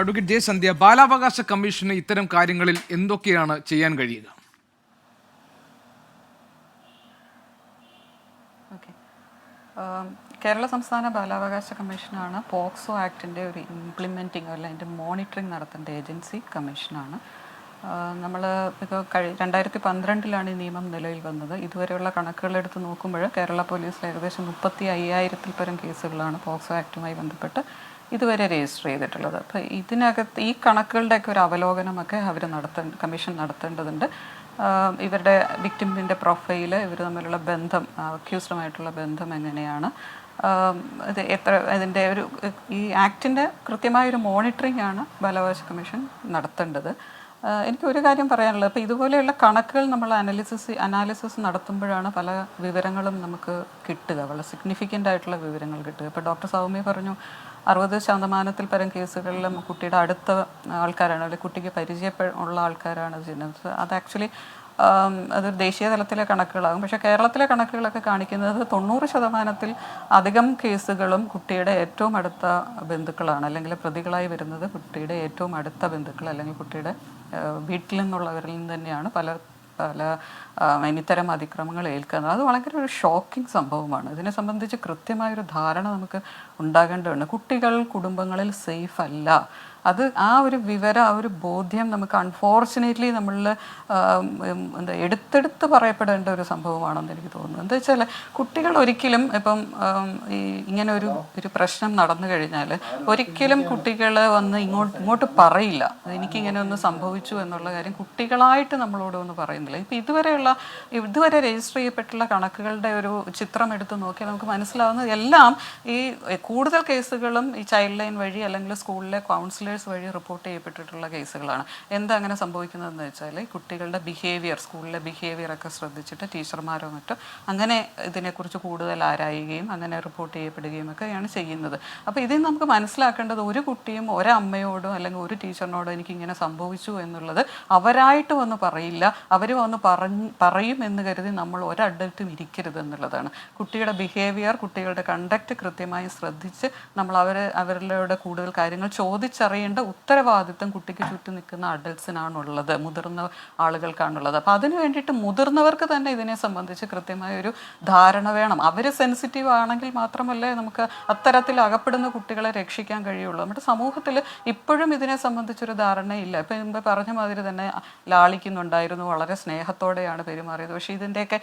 Advocate ജയസന്ധ്യ ബാലാവകാശ commission ഇത്തരം കാര്യങ്ങളിൽ എന്തൊക്കെയാണ് ചെയ്യാൻ കഴിയുക? കേരള സംസ്ഥാന ബാലാവകാശ കമ്മീഷനാണ് പോക്സോ ആക്ടിന്റെ ഒരു ഇംപ്ലിമെന്റിംഗ് അല്ല അതിന്റെ മോണിറ്ററിങ് നടത്തേണ്ട ഏജൻസി കമ്മീഷനാണ്. നമ്മൾ ഇപ്പോൾ കഴി രണ്ടായിരത്തി പന്ത്രണ്ടിലാണ് ഈ നിയമം നിലവിൽ വന്നത്. ഇതുവരെയുള്ള കണക്കുകളെടുത്ത് നോക്കുമ്പോൾ കേരള പോലീസിൽ ഏകദേശം മുപ്പത്തി അയ്യായിരത്തിൽ പരം കേസുകളാണ് പോക്സോ ആക്ടുമായി ബന്ധപ്പെട്ട് ഇതുവരെ രജിസ്റ്റർ ചെയ്തിട്ടുള്ളത്. അപ്പോൾ ഇതിനകത്ത് ഈ കണക്കുകളുടെയൊക്കെ ഒരു അവലോകനമൊക്കെ അവർ നടത്ത കമ്മീഷൻ നടത്തേണ്ടതുണ്ട്. ഇവരുടെ വിക്ടിമിന്റെ പ്രൊഫൈൽ ഇവർ തമ്മിലുള്ള ബന്ധം അക്യൂസ്ഡുമായിട്ടുള്ള ബന്ധം എങ്ങനെയാണ്? ഇത് എത്ര ഇതിന്റെ ഒരു ഈ ആക്ടിന്റെ കൃത്യമായൊരു മോണിറ്ററിംഗ് ആണ് ബാലാവകാശ കമ്മീഷൻ നടത്തേണ്ടത്. എനിക്ക് ഒരു കാര്യം പറയാനുള്ളത്. അപ്പോൾ ഇതുപോലെയുള്ള കണക്കുകൾ നമ്മൾ അനാലിസിസ് അനാലിസിസ് നടത്തുമ്പോഴാണ് പല വിവരങ്ങളും നമുക്ക് കിട്ടുക. വളരെ സിഗ്നിഫിക്കന്റ് ആയിട്ടുള്ള വിവരങ്ങൾ കിട്ടുക. ഇപ്പോൾ ഡോക്ടർ സൗമ്യ പറഞ്ഞു അറുപത് ശതമാനത്തിൽ പരം കേസുകളിലും കുട്ടിയുടെ അടുത്ത ആൾക്കാരാണ് അല്ലെങ്കിൽ കുട്ടിക്ക് പരിചയമുള്ള ആൾക്കാരാണ് ചെയ്യുന്നത്. അത് ആക്ച്വലി അത് ദേശീയ തലത്തിലെ കണക്കുകളാകും. പക്ഷേ കേരളത്തിലെ കണക്കുകളൊക്കെ കാണിക്കുന്നത് തൊണ്ണൂറ് ശതമാനത്തിൽ അധികം കേസുകളും കുട്ടിയുടെ ഏറ്റവും അടുത്ത ബന്ധുക്കളാണ്. അല്ലെങ്കിൽ പ്രതികളായി വരുന്നത് കുട്ടിയുടെ ഏറ്റവും അടുത്ത ബന്ധുക്കൾ അല്ലെങ്കിൽ കുട്ടിയുടെ വീട്ടിൽ നിന്നുള്ളവരിൽ നിന്ന് തന്നെയാണ് പല പല ഇനിത്തരം അതിക്രമങ്ങൾ ഏൽക്കുന്നത്. അത് വളരെ ഒരു ഷോക്കിംഗ് സംഭവമാണ്. ഇതിനെ സംബന്ധിച്ച് കൃത്യമായൊരു ധാരണ നമുക്ക് ഉണ്ടാകേണ്ടതുണ്ട്. കുട്ടികൾ കുടുംബങ്ങളിൽ സേഫ് അല്ല. അത് ആ ഒരു വിവരം ആ ഒരു ബോധ്യം നമുക്ക് അൺഫോർച്ചുനേറ്റ്ലി നമ്മളിൽ എന്താ എടുത്തെടുത്ത് പറയപ്പെടേണ്ട ഒരു സംഭവമാണെന്ന് എനിക്ക് തോന്നുന്നു. എന്താ വെച്ചാൽ കുട്ടികൾ ഒരിക്കലും ഇപ്പം ഈ ഇങ്ങനെ ഒരു ഒരു പ്രശ്നം നടന്നു കഴിഞ്ഞാൽ ഒരിക്കലും കുട്ടികൾ വന്ന് ഇങ്ങോട്ട് ഇങ്ങോട്ട് പറയില്ല. എനിക്കിങ്ങനെ ഒന്ന് സംഭവിച്ചു എന്നുള്ള കാര്യം കുട്ടികളായിട്ട് നമ്മളോട് ഒന്ന് പറയുന്നില്ല. ഇപ്പം ഇതുവരെയുള്ള ഇതുവരെ രജിസ്റ്റർ ചെയ്യപ്പെട്ടുള്ള കണക്കുകളുടെ ഒരു ചിത്രം എടുത്ത് നോക്കിയാൽ നമുക്ക് മനസ്സിലാവുന്നത് എല്ലാം ഈ കൂടുതൽ കേസുകളും ഈ ചൈൽഡ് ലൈൻ വഴി അല്ലെങ്കിൽ സ്കൂളിലെ കൗൺസിലേഴ്സ് വഴി റിപ്പോർട്ട് ചെയ്യപ്പെട്ടിട്ടുള്ള കേസുകളാണ്. എന്താ അങ്ങനെ സംഭവിക്കുന്നതെന്ന് വെച്ചാൽ കുട്ടികളുടെ ബിഹേവിയർ സ്കൂളിലെ ബിഹേവിയർ ഒക്കെ ശ്രദ്ധിച്ചിട്ട് ടീച്ചർമാരോ മറ്റോ അങ്ങനെ ഇതിനെക്കുറിച്ച് കൂടുതൽ ആരായുകയും അങ്ങനെ റിപ്പോർട്ട് ചെയ്യപ്പെടുകയും ഒക്കെയാണ് ചെയ്യുന്നത്. അപ്പോൾ ഇതിൽ നമുക്ക് മനസ്സിലാക്കേണ്ടത് ഒരു കുട്ടിയും ഒരമ്മയോടോ അല്ലെങ്കിൽ ഒരു ടീച്ചറിനോടോ എനിക്ക് ഇങ്ങനെ സംഭവിച്ചു എന്നുള്ളത് അവരായിട്ട് വന്ന് പറയില്ല. അവർ വന്ന് പറഞ്ഞ് പറയും എന്ന് കരുതി നമ്മൾ ഒരഡൽട്ടും ഇരിക്കരുത് എന്നുള്ളതാണ്. കുട്ടിയുടെ ബിഹേവിയർ കുട്ടികളുടെ കണ്ടക്റ്റ് കൃത്യമായി ശ്രദ്ധിച്ച് നമ്മൾ അവരെ അവരിലൂടെ കൂടുതൽ കാര്യങ്ങൾ ചോദിച്ചറിയേണ്ട ഉത്തരവാദിത്തം കുട്ടിക്ക് ചുറ്റും നിൽക്കുന്ന അഡൽസിനാണുള്ളത് മുതിർന്ന ആളുകൾക്കാണുള്ളത്. അപ്പോൾ അതിന് വേണ്ടിയിട്ട് മുതിർന്നവർക്ക് തന്നെ ഇതിനെ സംബന്ധിച്ച് കൃത്യമായ ഒരു ധാരണ വേണം. അവർ സെൻസിറ്റീവ് ആണെങ്കിൽ മാത്രമല്ലേ നമുക്ക് അത്തരത്തിൽ അകപ്പെടുന്ന കുട്ടികളെ രക്ഷിക്കാൻ കഴിയുള്ളൂ. നമ്മുടെ സമൂഹത്തിൽ ഇപ്പോഴും ഇതിനെ സംബന്ധിച്ചൊരു ധാരണയില്ല. ഇപ്പം മുമ്പ് പറഞ്ഞ മാതിരി തന്നെ ലാളിക്കുന്നുണ്ടായിരുന്നു വളരെ സ്നേഹത്തോടെയാണ് പെരുമാറിയത്. പക്ഷേ ഇതിന്റെയൊക്കെ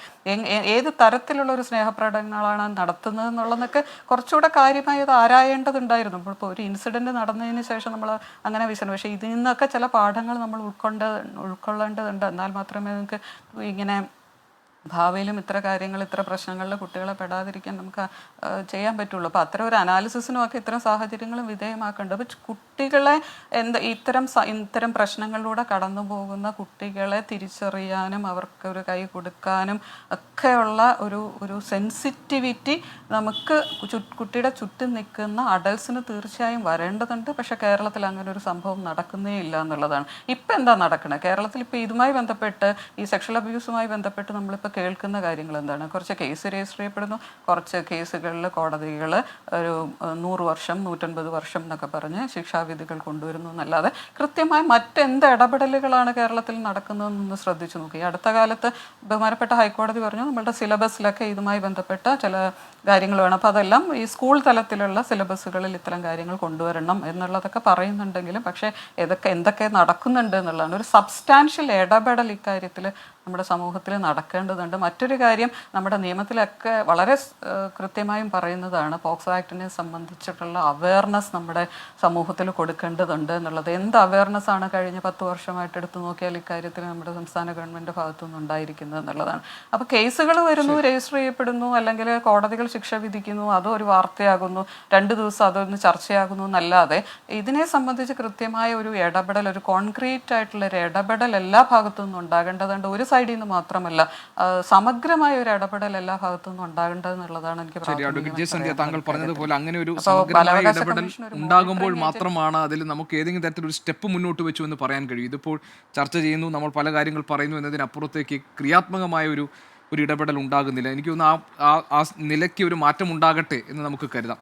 ഏത് തരത്തിലുള്ള ഒരു സ്നേഹപ്രകടനങ്ങളാണ് നടത്തുന്നത് എന്നുള്ളതൊക്കെ കുറച്ചുകൂടെ കാര്യമായി അത് ആരായേണ്ടതുണ്ടായിരുന്നു. ഇപ്പോൾ ഇപ്പോൾ ഒരു ഇൻസിഡന്റ് നടന്നതിന് ശേഷം നമ്മൾ അങ്ങനെ വിശ്രമം പക്ഷേ ഇതിൽ നിന്നൊക്കെ ചില പാഠങ്ങൾ നമ്മൾ ഉൾക്കൊണ്ട് ഉൾക്കൊള്ളേണ്ടതുണ്ട്. എന്നാൽ മാത്രമേ നിങ്ങൾക്ക് ഇങ്ങനെ ഭാവിയിലും ഇത്ര കാര്യങ്ങൾ ഇത്ര പ്രശ്നങ്ങളിൽ കുട്ടികളെ പെടാതിരിക്കാൻ നമുക്ക് ചെയ്യാൻ പറ്റുള്ളൂ. അപ്പോൾ അത്തരം ഒരു അനാലിസിസിനും ഒക്കെ ഇത്തരം സാഹചര്യങ്ങളും വിധേയമാക്കേണ്ടത്. അപ്പോൾ കുട്ടികളെ എന്ത് ഇത്തരം ഇത്തരം പ്രശ്നങ്ങളിലൂടെ കടന്നു പോകുന്ന കുട്ടികളെ തിരിച്ചറിയാനും അവർക്ക് ഒരു കൈ കൊടുക്കാനും ഒക്കെയുള്ള ഒരു ഒരു സെൻസിറ്റിവിറ്റി നമുക്ക് കുട്ടിയുടെ ചുറ്റും നിൽക്കുന്ന അഡൽസിന് തീർച്ചയായും വരേണ്ടതുണ്ട്. പക്ഷേ കേരളത്തിൽ അങ്ങനെ ഒരു സംഭവം നടക്കുന്നേ ഇല്ല എന്നുള്ളതാണ്. ഇപ്പം എന്താ നടക്കുന്നത് കേരളത്തിൽ ഇപ്പോൾ ഇതുമായി ബന്ധപ്പെട്ട് ഈ സെക്ഷൽ അബ്യൂസുമായി ബന്ധപ്പെട്ട് നമ്മളിപ്പോൾ കേൾക്കുന്ന കാര്യങ്ങൾ എന്താണ് കുറച്ച് കേസ് രജിസ്റ്റർ ചെയ്യപ്പെടുന്നു കുറച്ച് കേസുകളിൽ കോടതികൾ ഒരു നൂറ് വർഷം നൂറ്റൻപത് വർഷം എന്നൊക്കെ പറഞ്ഞ് ശിക്ഷാവിധികൾ കൊണ്ടുവരുന്നു എന്നല്ലാതെ കൃത്യമായി മറ്റെന്ത് ഇടപെടലുകളാണ് കേരളത്തിൽ നടക്കുന്നതെന്ന് ശ്രദ്ധിച്ചു നോക്കി. അടുത്ത കാലത്ത് ബഹുമാനപ്പെട്ട ഹൈക്കോടതി പറഞ്ഞു നമ്മളുടെ സിലബസിലൊക്കെ ഇതുമായി ബന്ധപ്പെട്ട ചില കാര്യങ്ങൾ വേണം. അപ്പോൾ അതെല്ലാം ഈ സ്കൂൾ തലത്തിലുള്ള സിലബസുകളിൽ ഇത്തരം കാര്യങ്ങൾ കൊണ്ടുവരണം എന്നുള്ളതൊക്കെ പറയുന്നുണ്ടെങ്കിലും പക്ഷേ ഏതൊക്കെ എന്തൊക്കെ നടക്കുന്നുണ്ട് എന്നുള്ളതാണ്. ഒരു സബ്സ്റ്റാൻഷ്യൽ ഇടപെടൽ ഇക്കാര്യത്തിൽ നമ്മുടെ സമൂഹത്തിൽ നടക്കേണ്ടതുണ്ട്. മറ്റൊരു കാര്യം നമ്മുടെ നിയമത്തിലൊക്കെ വളരെ കൃത്യമായും പറയുന്നതാണ് പോക്സോ ആക്ടിനെ സംബന്ധിച്ചിട്ടുള്ള അവയർനെസ് നമ്മുടെ സമൂഹത്തിൽ കൊടുക്കേണ്ടതുണ്ട് എന്നുള്ളത്. എന്ത് അവയർനെസ് ആണ് കഴിഞ്ഞ പത്ത് വർഷമായിട്ട് എടുത്തു നോക്കിയാൽ ഇക്കാര്യത്തിൽ നമ്മുടെ സംസ്ഥാന ഗവൺമെന്റ് ഭാഗത്തുനിന്ന് ഉണ്ടായിരിക്കുന്നത് എന്നുള്ളതാണ്. അപ്പോൾ കേസുകൾ വരുന്നു രജിസ്റ്റർ ചെയ്യപ്പെടുന്നു അല്ലെങ്കിൽ കോടതികൾ ശിക്ഷ വിധിക്കുന്നു അതോ ഒരു വാർത്തയാകുന്നു രണ്ട് ദിവസം അതൊന്ന് ചർച്ചയാകുന്നു എന്നല്ലാതെ ഇതിനെ സംബന്ധിച്ച് കൃത്യമായ ഒരു ഇടപെടൽ ഒരു കോൺക്രീറ്റ് ആയിട്ടുള്ള ഒരു ഇടപെടൽ എല്ലാ ഭാഗത്തു നിന്നും ഉണ്ടാകേണ്ടതുണ്ട്. ഒരു സൈഡിൽ നിന്ന് മാത്രമല്ല സമഗ്രമായ ഒരു ഇടപെടൽ എല്ലാ ഭാഗത്തു നിന്നും ഉണ്ടാകേണ്ടതെന്നുള്ളതാണ് എനിക്ക് സന്ധ്യ താങ്കൾ പറഞ്ഞതുപോലെ അങ്ങനെ ഒരു സമഗ്രമായ ഇടപെടൽ ഉണ്ടാകുമ്പോൾ മാത്രമാണ് അതിൽ നമുക്ക് ഏതെങ്കിലും തരത്തിലൊരു സ്റ്റെപ്പ് മുന്നോട്ട് വെച്ചു എന്ന് പറയാൻ കഴിയും. ഇതിപ്പോൾ ചർച്ച ചെയ്യുന്നു നമ്മൾ പല കാര്യങ്ങൾ പറയുന്നു എന്നതിനപ്പുറത്തേക്ക് ക്രിയാത്മകമായ ഒരു ഒരു ഇടപെടൽ ഉണ്ടാകുന്നില്ല. എനിക്ക് തോന്നുന്നു ആ- ആ നിലയ്ക്ക് ഒരു മാറ്റം ഉണ്ടാകട്ടെ എന്ന് നമുക്ക് കരുതാം.